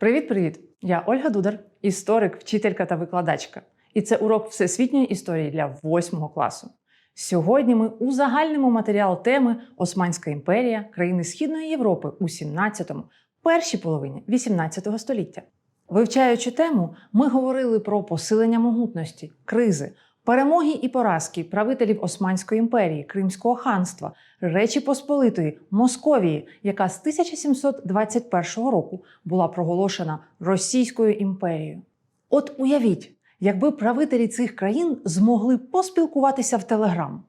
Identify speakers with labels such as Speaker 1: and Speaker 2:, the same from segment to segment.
Speaker 1: Привіт-привіт! Я Ольга Дудар, історик, вчителька та викладачка. І це урок всесвітньої історії для 8 класу. Сьогодні ми узагальнимо матеріал теми Османська імперія, країни Східної Європи у 17-му, першій половині 18 століття. Вивчаючи тему, ми говорили про посилення могутності, кризи, перемоги і поразки правителів Османської імперії, Кримського ханства, Речі Посполитої, Московії, яка з 1721 року була проголошена Російською імперією. От уявіть, якби правителі цих країн змогли поспілкуватися в Телеграм.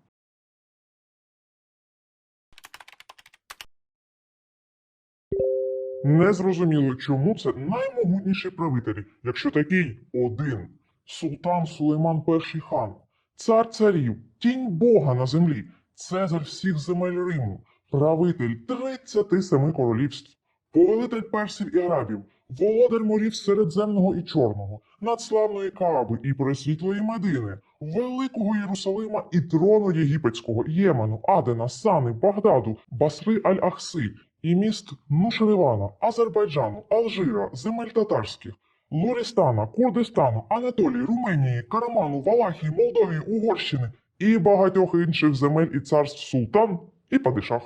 Speaker 2: Не зрозуміло, чому це наймогутніші правителі, якщо такий один султан Сулейман І хан, цар царів, тінь Бога на землі, цезар всіх земель Риму, правитель 37 королівств, повелитель персів і арабів, володар морів Середземного і Чорного, надславної Кааби і Пресвітлої Медини, Великого Єрусалима і трону Єгипетського, Ємену, Адена, Сани, Багдаду, Басри Аль-Ахси і міст Нушеревана, Азербайджану, Алжира, земель татарських, Лурістана, Курдистану, Анатолії, Руменії, Караману, Валахії, Молдовії, Угорщини і багатьох інших земель і царств султан і падишах.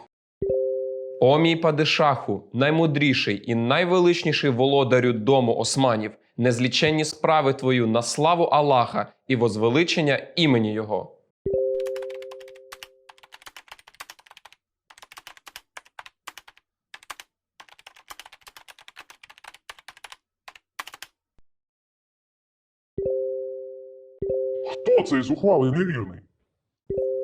Speaker 3: О мій падишаху, наймудріший і найвеличніший володарю дому османів, незліченні справи твою на славу Аллаха і возвеличення імені Його.
Speaker 2: Цей зухвалий невірний?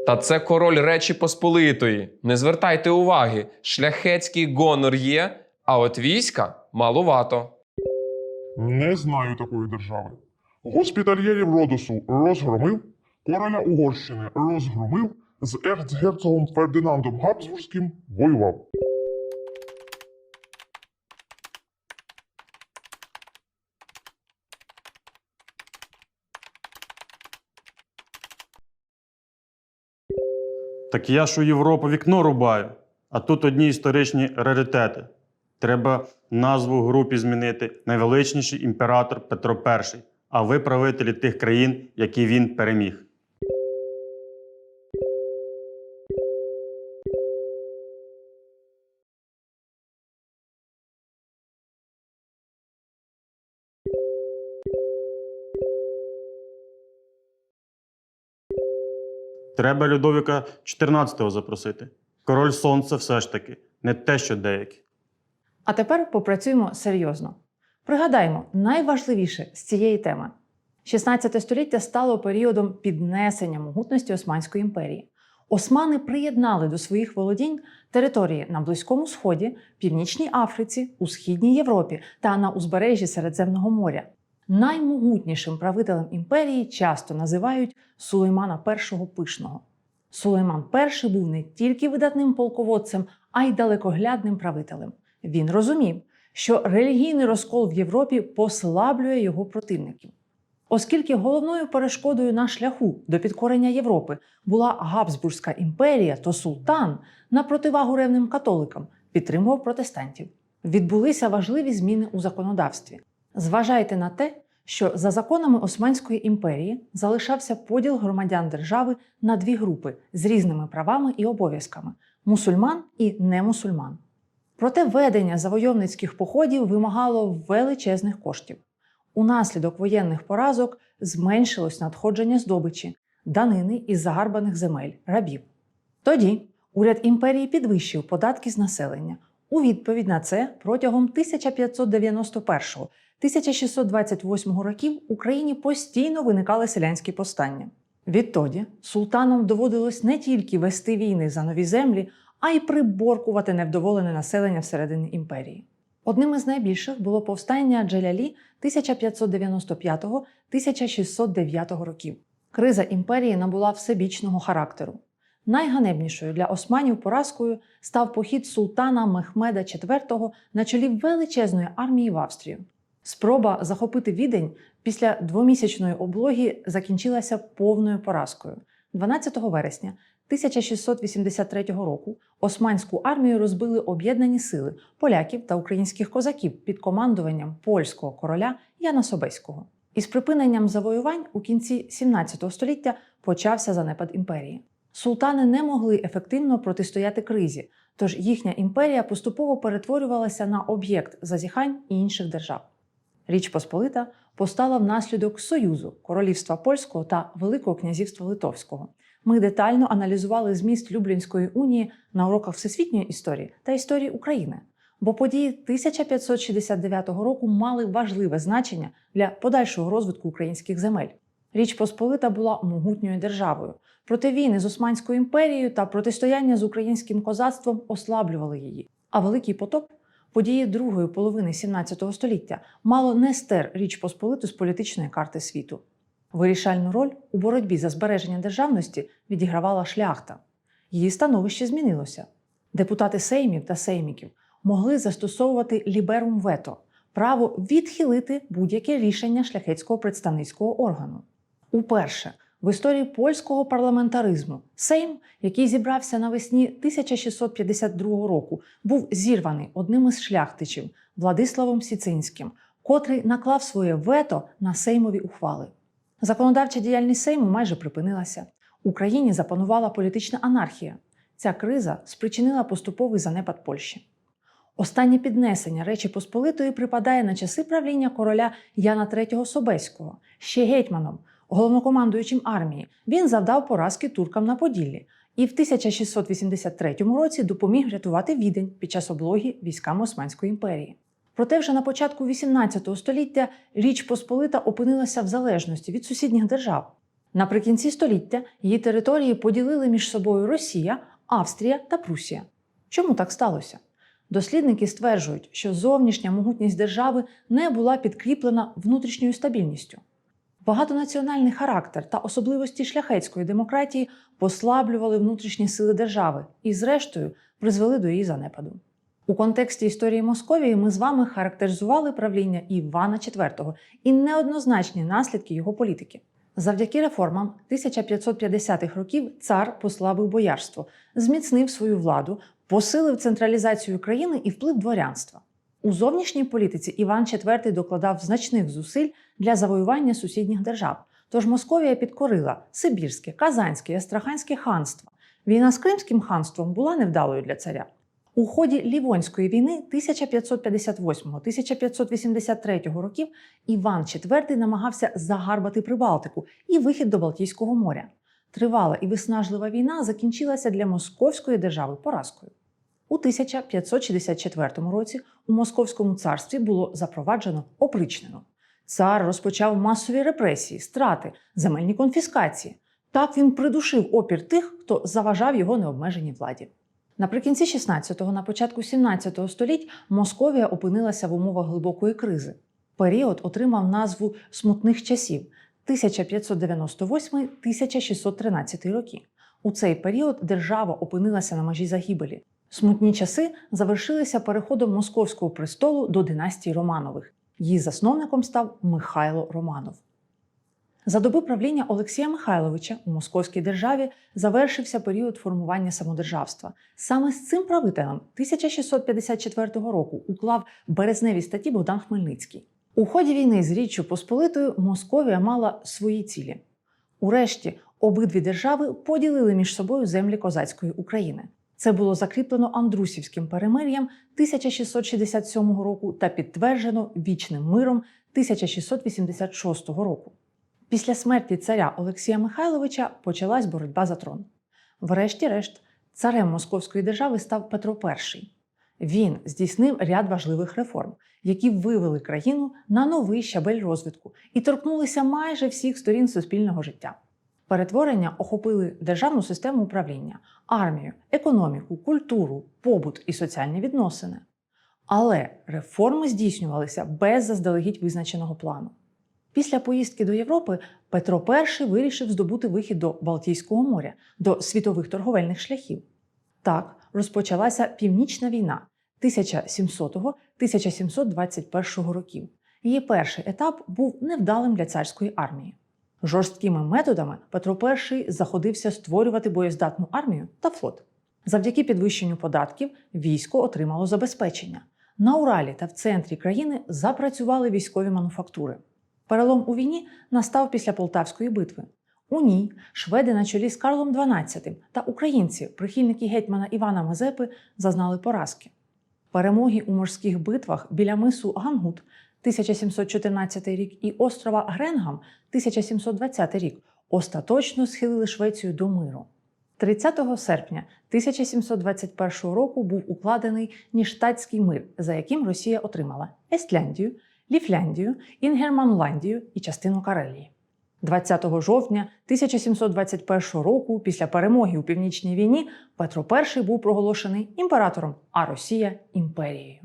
Speaker 3: Та це король Речі Посполитої. Не звертайте уваги, шляхетський гонор є, а от війська малувато.
Speaker 2: Не знаю такої держави. Госпітальєрів Родосу розгромив, короля Угорщини розгромив, з ерцгерцогом Фердинандом Габсбурзьким воював.
Speaker 4: Так я ж у Європу вікно рубаю, а тут одні історичні раритети. Треба назву групі змінити найвеличніший імператор Петро І, а ви правителі тих країн, які він переміг. Треба Людовіка XIV запросити. Король сонця все ж таки, не те, що деякі.
Speaker 1: А тепер попрацюємо серйозно. Пригадаймо найважливіше з цієї теми. 16 століття стало періодом піднесення могутності Османської імперії. Османи приєднали до своїх володінь території на Близькому Сході, Північній Африці, у Східній Європі та на узбережжі Середземного моря. Наймогутнішим правителем імперії часто називають Сулеймана І Пишного. Сулейман І був не тільки видатним полководцем, а й далекоглядним правителем. Він розумів, що релігійний розкол в Європі послаблює його противників. Оскільки головною перешкодою на шляху до підкорення Європи була Габсбурзька імперія, то султан на противагу ревним католикам підтримував протестантів. Відбулися важливі зміни у законодавстві. Зважайте на те, що за законами Османської імперії залишався поділ громадян держави на дві групи з різними правами і обов'язками мусульман і немусульман. Проте ведення завойовницьких походів вимагало величезних коштів. Унаслідок воєнних поразок зменшилось надходження здобичі, данини із загарбаних земель, рабів. Тоді уряд імперії підвищив податки з населення. У відповідь на це протягом 1551-1628 років Україні постійно виникали селянські повстання. Відтоді султанам доводилось не тільки вести війни за нові землі, а й приборкувати невдоволене населення всередині імперії. Одним із найбільших було повстання Джелялі 1595-1609 років. Криза імперії набула всебічного характеру. Найганебнішою для османів поразкою став похід султана Мехмеда IV на чолі величезної армії в Австрію. Спроба захопити відень після двомісячної облоги закінчилася повною поразкою. 12 вересня 1683 року османську армію розбили об'єднані сили поляків та українських козаків під командуванням польського короля Яна Собеського. Із припиненням завоювань у кінці 17 століття почався занепад імперії. Султани не могли ефективно протистояти кризі, тож їхня імперія поступово перетворювалася на об'єкт зазіхань інших держав. Річ Посполита постала внаслідок союзу Королівства Польського та Великого князівства Литовського. Ми детально аналізували зміст Люблінської унії на уроках всесвітньої історії та історії України, бо події 1569 року мали важливе значення для подальшого розвитку українських земель. Річ Посполита була могутньою державою. Проте війни з Османською імперією та протистояння з українським козацтвом ослаблювали її. А Великий потоп, події другої половини 17 століття, мало не стер Річ Посполиту з політичної карти світу. Вирішальну роль у боротьбі за збереження державності відігравала шляхта. Її становище змінилося. Депутати сеймів та сейміків могли застосовувати ліберум вето право відхилити будь-яке рішення шляхетського представницького органу. Уперше в історії польського парламентаризму Сейм, який зібрався навесні 1652 року, був зірваний одним із шляхтичів Владиславом Сіцинським, котрий наклав своє вето на сеймові ухвали. Законодавча діяльність Сейму майже припинилася. В Україні запанувала політична анархія. Ця криза спричинила поступовий занепад Польщі. Останнє піднесення Речі Посполитої припадає на часи правління короля Яна III Собеського, ще гетьманом, головнокомандуючим армії. Він завдав поразки туркам на Поділлі і в 1683 році допоміг рятувати Відень під час облоги військами Османської імперії. Проте вже на початку XVIII століття Річ Посполита опинилася в залежності від сусідніх держав. Наприкінці століття її території поділили між собою Росія, Австрія та Прусія. Чому так сталося? Дослідники стверджують, що зовнішня могутність держави не була підкріплена внутрішньою стабільністю. Багатонаціональний характер та особливості шляхетської демократії послаблювали внутрішні сили держави і, зрештою, призвели до її занепаду. У контексті історії Московії ми з вами характеризували правління Івана IV і неоднозначні наслідки його політики. Завдяки реформам 1550-х років цар послабив боярство, зміцнив свою владу, посилив централізацію країни і вплив дворянства. У зовнішній політиці Іван IV докладав значних зусиль для завоювання сусідніх держав. Тож Московія підкорила Сибірське, Казанське і Астраханське ханства. Війна з Кримським ханством була невдалою для царя. У ході Лівонської війни 1558-1583 років Іван IV намагався загарбати Прибалтику і вихід до Балтійського моря. Тривала і виснажлива війна закінчилася для Московської держави поразкою. У 1564 році у Московському царстві було запроваджено опричнину. Цар розпочав масові репресії, страти, земельні конфіскації. Так він придушив опір тих, хто заважав його необмеженій владі. Наприкінці 16-го, на початку 17-го століть Московія опинилася в умовах глибокої кризи. Період отримав назву смутних часів 1598-1613 роки. У цей період держава опинилася на межі загибелі. Смутні часи завершилися переходом московського престолу до династії Романових. Її засновником став Михайло Романов. За доби правління Олексія Михайловича у Московській державі завершився період формування самодержавства. Саме з цим правителем 1654 року уклав березневі статті Богдан Хмельницький. У ході війни з Річчю Посполитою Московія мала свої цілі. Урешті обидві держави поділили між собою землі козацької України. Це було закріплено Андрусівським перемир'ям 1667 року та підтверджено вічним миром 1686 року. Після смерті царя Олексія Михайловича почалась боротьба за трон. Врешті-решт, царем Московської держави став Петро І. Він здійснив ряд важливих реформ, які вивели країну на новий щабель розвитку і торкнулися майже всіх сторін суспільного життя. Перетворення охопили державну систему управління, армію, економіку, культуру, побут і соціальні відносини. Але реформи здійснювалися без заздалегідь визначеного плану. Після поїздки до Європи Петро І вирішив здобути вихід до Балтійського моря, до світових торговельних шляхів. Так розпочалася Північна війна 1700-1721 років. Її перший етап був невдалим для царської армії. Жорсткими методами Петро І заходився створювати боєздатну армію та флот. Завдяки підвищенню податків військо отримало забезпечення. На Уралі та в центрі країни запрацювали військові мануфактури. Перелом у війні настав після Полтавської битви. У ній шведи на чолі з Карлом XII та українці, прихильники гетьмана Івана Мазепи, зазнали поразки. Перемоги у морських битвах біля мису Гангут 1714 рік і острова Гренгам 1720 рік остаточно схилили Швецію до миру. 30 серпня 1721 року був укладений Ніштатський мир, за яким Росія отримала Естляндію, Ліфляндію, Інгерманландію і частину Карелії. 20 жовтня 1721 року, після перемоги у північній війні, Петро І був проголошений імператором, а Росія імперією.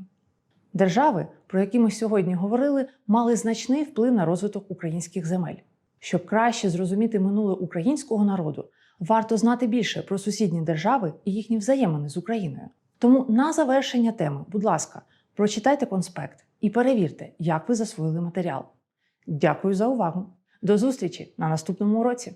Speaker 1: Держави, про які ми сьогодні говорили, мали значний вплив на розвиток українських земель. Щоб краще зрозуміти минуле українського народу, варто знати більше про сусідні держави і їхні взаємини з Україною. Тому на завершення теми, будь ласка, прочитайте конспект і перевірте, як ви засвоїли матеріал. Дякую за увагу! До зустрічі на наступному уроці!